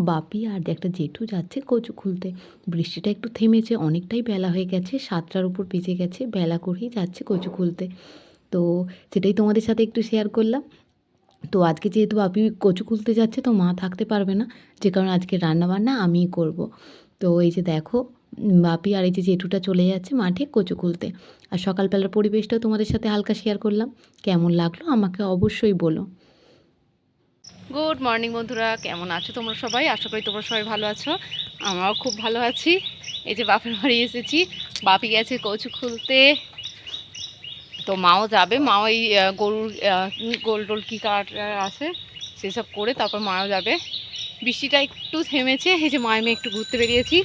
বাপি আর একটা জেঠু যাচ্ছে কচু খুলতে। বৃষ্টিটা একটু থেমেছে, অনেকটাই বেলা হয়ে গেছে, সাতটার উপর বেজে গেছে, বেলা করেই যাচ্ছে কচু খুলতে। তো সেটাই তোমাদের সাথে একটু শেয়ার করলাম। তো আজকে যেহেতু বাপি কচু খুলতে যাচ্ছে, তো মা থাকতে পারবে না, যে কারণে আজকে রান্নাবান্না আমিই করব। তো এই যে দেখো, বাপি আর এই যে জেঠুটা চলে যাচ্ছে মাঠে কচু খুলতে। আর সকালবেলার পরিবেশটাও তোমাদের সাথে হালকা শেয়ার করলাম। কেমন লাগল আমাকে অবশ্যই বলো। গুড মর্নিং বন্ধুরা। কেমন আছো তোমরা সবাই? আশা করি তোমরা সবাই ভালো আছো। আমরাও খুব ভালো আছি। এই যে বাপের বাড়ি এসেছি। বাপি গেছে কচু খুলতে। তো মাও যাবে। মাও এই গরুর গোল টোল কী কাট আছে, সেসব করে তারপর মাও যাবে। বৃষ্টিটা একটু থেমেছে। এই যে মায় মেয়ে একটু ঘুরতে বেরিয়েছি।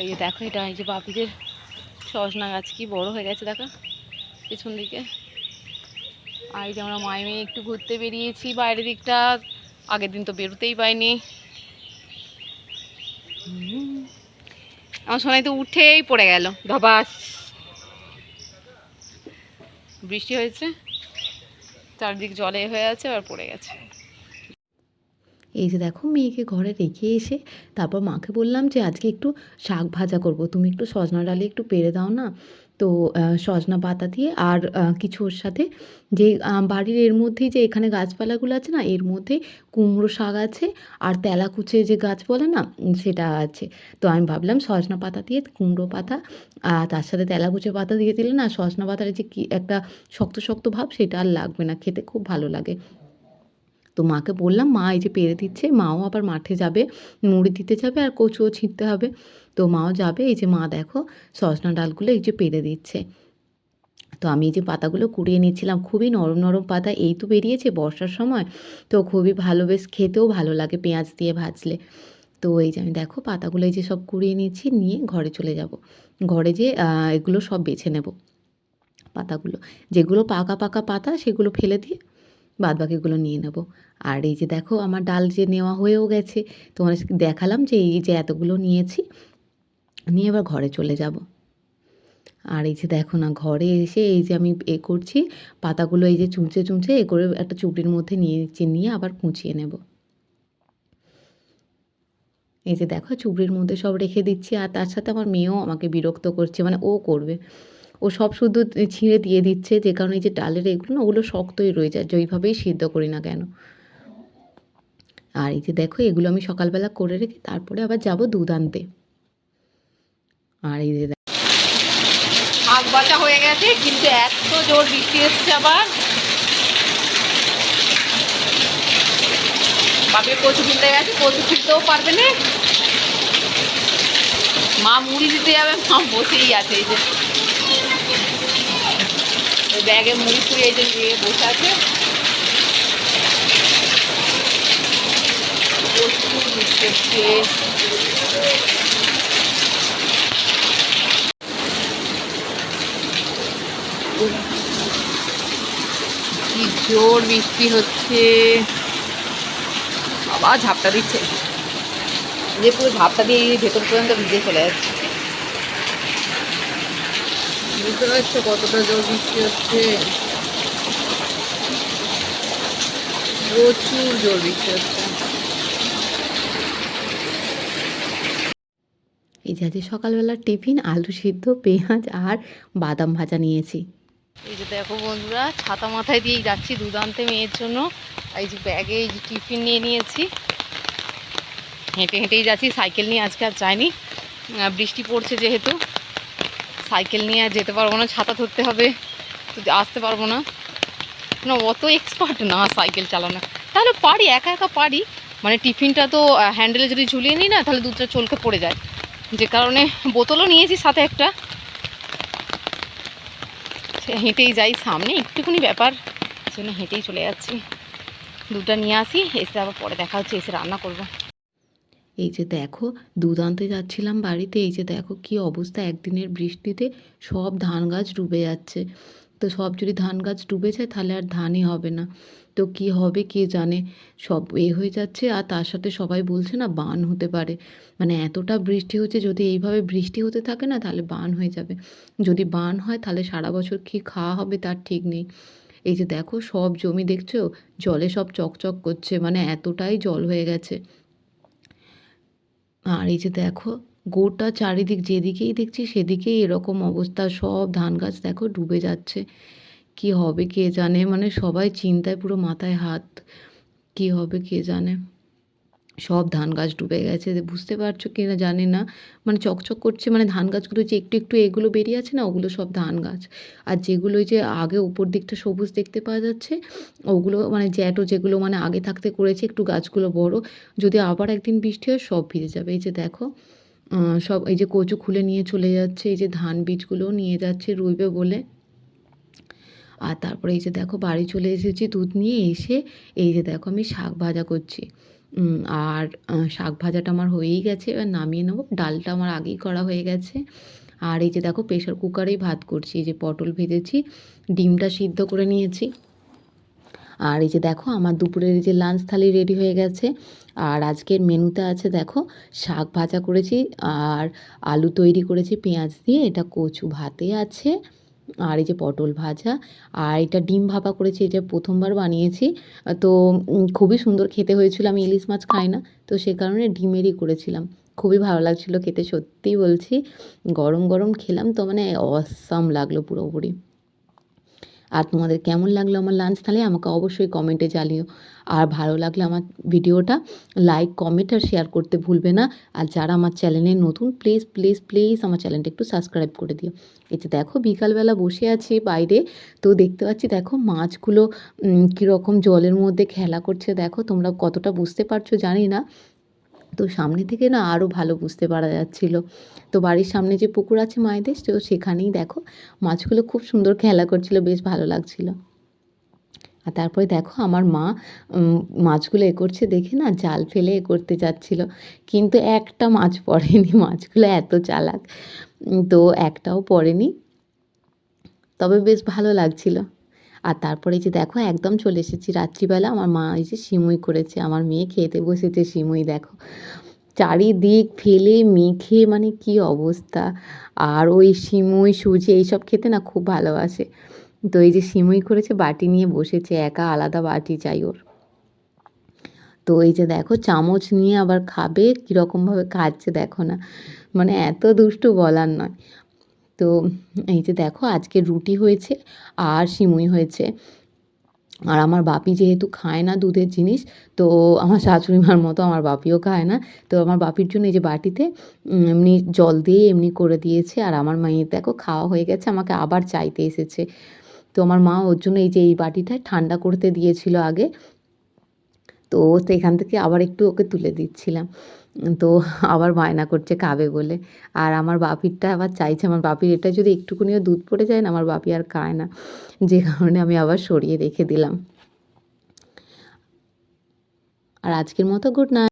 এই যে দেখো এটা, এই যে বাপিদের সজনা গাছ কি বড় হয়ে গেছে, দেখো। পেছন দিকে। যে আমরা মায়ে মেয়ে একটু ঘুরতে বেরিয়েছি, বাইরের দিকটা আগের দিন তো বেরোতেই পাইনি আমার সময় তো উঠেই পড়ে গেল। ধবাস বৃষ্টি হয়েছে, চারদিক জলে হয়ে আছে আর পড়ে গেছে। এই যে দেখো মেয়েকে ঘরে রেখে এসে তারপর মাকে বললাম যে আজকে একটু শাক ভাজা করব। তুমি একটু সজনা ডালে একটু পেরে দাও না? তো সজনা পাতা দিয়ে আর কিছু ওর সাথে যে বাড়ির এর মধ্যেই যে এখানে গাছপালাগুলো আছে না, এর মধ্যে কুমড়ো শাক আছে আর তেলাকুচে যে গাছ বলে না সেটা আছে। তো আমি ভাবলাম সজনা পাতা দিয়ে কুমড়ো পাতা আর তার সাথে তেলাকুচে পাতা দিয়ে দিলে না সজনা পাতার যে কি একটা শক্ত শক্ত ভাব সেটা আর লাগবে না, খেতে খুব ভালো লাগে। তো মাকে বললাম, মা এই যে পেরে দিচ্ছে, মাও আবার মাঠে যাবে, মুড়ি দিতে যাবে আর কচুও ছিঁড়তে হবে। তো মাও যাবে, এই যে মা দেখো, সজনা ডালগুলো এই যে পেরে দিচ্ছে। তো আমি এই যে পাতাগুলো কুড়িয়ে নিয়েছিলাম, খুবই নরম নরম পাতা, এই তো বেরিয়েছে বর্ষার সময়। তো খুবই ভালো, বেশ খেতেও ভালো লাগে পেঁয়াজ দিয়ে ভাজলে। তো এই যে আমি দেখো, পাতাগুলো এই যে সব কুড়িয়ে নিয়েছি, নিয়ে ঘরে চলে যাব। ঘরে যে এগুলো সব বেছে নেব, পাতাগুলো। যেগুলো পাকা পাকা পাতা, সেগুলো ফেলে দিয়ে বাদ বাকিগুলো নিয়ে নেব। আর এই যে দেখো, আমার ডাল যে নেওয়া হয়েও গেছে তোমার দেখালাম যে এই যে এতগুলো নিয়েছি, নিয়ে এবার ঘরে চলে যাব। আর এই যে দেখো না, ঘরে এসে এই যে আমি এ করছি, পাতাগুলো এই যে চুঁচে চুঁচে এ করে একটা চুপড়ির মধ্যে নিয়ে নিচ্ছি নিয়ে আবার কুচিয়ে নেব। এই যে দেখো, চুবড়ির মধ্যে সব রেখে দিচ্ছি, আর তার সাথে আমার মেয়েও আমাকে বিরক্ত করছে মানে ও করবে। ও সব শুধু ছিঁড়ে দিয়ে দিচ্ছে, যে কারণে যে ডালের এগুলো না, ওগুলো শক্তই রয়ে যায় যেইভাবেই সিদ্ধ করি না কেন। আর এই যে দেখো, এগুলো আমি সকালবেলা করে রেখে তারপরে আবার যাব দুধ আনতে। আর এই যে আগ হয়ে গেছে, কিন্তু এত জোর বৃষ্টি এসছে আবার। বাপের, কচু কিনতে গেছে, কচু কিনতেও পারবে না। মা মুড়ি দিতে যাবে, মা বসেই আছে এই যে। ব্যাগে মুড়ি ফুড়ি যে নিয়ে বসে আছে। কি জোর বৃষ্টি হচ্ছে। আবার ঝাপটা দিচ্ছে। যে পুরো ঝাপটা দিয়ে ভেতর পর্যন্ত ভিজে চলে যাচ্ছে। বুঝতে পারছ কতটা জোর বৃষ্টি হচ্ছে? প্রচুর জোর বৃষ্টি হচ্ছে। এই যে আজকে সকালবেলার টিফিন আলু সিদ্ধ পেঁয়াজ আর বাদাম ভাজা নিয়েছি। এই যে দেখো বন্ধুরা ছাতা মাথায় দিয়েই যাচ্ছি দুধ আনতে মেয়ের জন্য। এই যে ব্যাগে এই যে টিফিন নিয়ে নিয়েছি। হেঁটে হেঁটেই যাচ্ছি সাইকেল নিয়ে আজকে আর যাইনি। বৃষ্টি পড়ছে যেহেতু। সাইকেল নিয়ে আর যেতে পারব না, ছাতা ধরতে হবে তো আসতে পারব না। না, অত এক্সপার্ট না সাইকেল চালানো। তাহলে পারি, একা একা পারি। মানে টিফিনটা তো হ্যান্ডেলে যদি ঝুলিয়ে নিই না, তাহলে দুধটা চলকে পড়ে যায়। যে কারণে বোতলও নিয়েছি সাথে একটা। হেঁটেই যাই, সামনে একটুখানি ব্যাপার। জন্য হেঁটেই চলে যাচ্ছি। দুধটা নিয়ে আসি, এসে আবার পরে দেখা হচ্ছে, এসে রান্না করব। এই যে দেখো, দুদান্তে যাচ্ছিলাম বাড়িতে, এই যে দেখো কি অবস্থা একদিনের বৃষ্টিতে, সব ধান গাছ ডুবে যাচ্ছে। তো সব যদি ধান গাছ ডুবে যায়, তাহলে আর ধানই হবে না। তো কি হবে কে জানে? সব এ হয়ে যাচ্ছে, আর তার সাথে সবাই বলছে না, বান হতে পারে। মানে এতটা বৃষ্টি হচ্ছে, যদি এইভাবে বৃষ্টি হতে থাকে না, তাহলে বান হয়ে যাবে। যদি বান হয়, তাহলে সারা বছর কী খাওয়া হবে, তার ঠিক নেই। এই যে দেখো, সব জমি দেখছ? জলে সব চকচক করছে মানে এতটাই জল হয়ে গেছে। আর এই যে দেখো, গোটা চারিদিক যেদিকেই দেখছি সেদিকেই এরকম অবস্থা। সব ধান গাছ দেখো ডুবে যাচ্ছে। কি হবে কে জানে? মানে সবাই চিন্তায় পুরো মাথায় হাত। কি হবে কে জানে? সব ধান গাছ ডুবে গেছে। বুঝতে পারছ কি না জানি না। মানে চকচক করছে মানে ধান গাছগুলো যে একটু একটু এগুলো বেরিয়ে আছে না, ওগুলো সব ধান গাছ। আর যেগুলো যে আগে উপর দিকটা সবুজ দেখতে পাওয়া যাচ্ছে, ওগুলো মানে জ্যাটো যেগুলো মানে আগে থাকতে করেছে একটু গাছগুলো বড়, যদি আবার একদিন বৃষ্টি হয় সব ভিজে যাবে। এই যে দেখো সব এই যে কচু খুলে নিয়ে চলে যাচ্ছে, এই যে ধান বীজগুলোও নিয়ে যাচ্ছে রুইবে বলে। আর তারপরে এই যে দেখো, বাড়ি চলে এসেছি দুধ নিয়ে, এসে এই যে দেখো আমি শাক ভাজা করছি। আর শাক ভাজাটা আমার হয়েই গেছে, এবার নামিয়ে নেব। ডালটা আমার আগেই করা হয়ে গেছে। আর এই যে দেখো প্রেশার কুকারেই ভাত করছি। এই যে পটল ভেজেছি, ডিমটা সিদ্ধ করে নিয়েছি। আর এই যে দেখো, আমার দুপুরের এই যে লাঞ্চ থালি রেডি হয়ে গেছে। আর আজকের মেনুতে আছে দেখো, শাক ভাজা করেছি, আর আলু তৈরি করেছি পেঁয়াজ দিয়ে। এটা কচু ভাতে আছে। আর এই যে পটল ভাজা, আর এটা ডিম ভাপা করেছি, এটা প্রথমবার বানিয়েছি। তো খুবই সুন্দর খেতে হয়েছিল, আমি ইলিশ মাছ খাই না, তো সে কারণে ডিমেরই করেছিলাম। খুবই ভালো লাগছিল খেতে, সত্যিই বলছি। গরম গরম খেলাম তো মানে অসম লাগল পুরোপুরি। আর তোমাদের কেমন লাগল আমার লাঞ্চ তাহলে আমাকে অবশ্যই কমেন্টে জানিও। আর ভালো লাগলে আমার ভিডিওটা লাইক কমেন্ট আর শেয়ার করতে ভুলবে না। আর যারা আমার চ্যানেলে নতুন প্লিজ প্লিজ প্লিজ আমার চ্যানেলটা একটু সাবস্ক্রাইব করে দিও। এই যে দেখো বিকালবেলা বসে আছি বাইরে, তো দেখতে পাচ্ছি দেখো মাছগুলো কীরকম জলের মধ্যে খেলা করছে। দেখো তোমরা কতটা বুঝতে পারছ জানি না। তো সামনে থেকে না আরও ভালো বুঝতে পারা যাচ্ছিল। তো বাড়ির সামনে যে পুকুর আছে মায়েদের, তো সেখানেই দেখো মাছগুলো খুব সুন্দর খেলা করছিল, বেশ ভালো লাগছিল। আর তারপরে দেখো আমার মা মাছগুলো এ করছে দেখে না জাল ফেলে এ করতে যাচ্ছিল। কিন্তু একটা মাছ পড়েনি, মাছগুলো এত চালাক। তো একটাও পড়েনি। তবে বেশ ভালো লাগছিল। আর তারপরে যে দেখো, একদম চলে এসেছি রাত্রিবেলা। আমার মা এই যে সিমুই করেছে, আমার মেয়ে খেতে বসেছে সিমুই, দেখো। চারিদিক ফেলে, মেখে মানে কি অবস্থা। আর ওই সিমুই, সুজি, এইসব খেতে না খুব ভালোবাসে। তো এই যে সিমুই করেছে, বাটি নিয়ে বসেছে, একা আলাদা বাটি চাই ওর। তো এই যে দেখো, চামচ নিয়ে আবার খাবে, কীরকমভাবে খাচ্ছে দেখো না। মানে এত দুষ্টু বলার নয়। তো এই যে দেখো আজকে রুটি হয়েছে আর সিমুই হয়েছে। আর আমার বাপি যেহেতু খায় না দুধের জিনিস, তো আমার শাশুড়ি মার মতো আমার বাপিও খায় না। তো আমার বাপির জন্য এই যে বাটিতে এমনি জল দিয়ে এমনি করে দিয়েছে আর আমার মায়ের দেখো খাওয়া হয়ে গেছে, আমাকে আবার চাইতে এসেছে। তো আমার মা ওর জন্য এই যে এই বাটিটায় ঠান্ডা করতে দিয়েছিল আগে তো সেখান থেকে আবার একটু ওকে তুলে দিচ্ছিলাম। তো আবার বায়না করছে কাবে বলে। আর আমার বাপিরটা আবার চাইছে, আমার বাপির এটা যদি একটুকুনিও দুধ পড়ে যায় না, আমার বাপি আর খায় না। যে কারণে আমি আবার সরিয়ে রেখে দিলাম। আর আজকের মতো গুড নাইট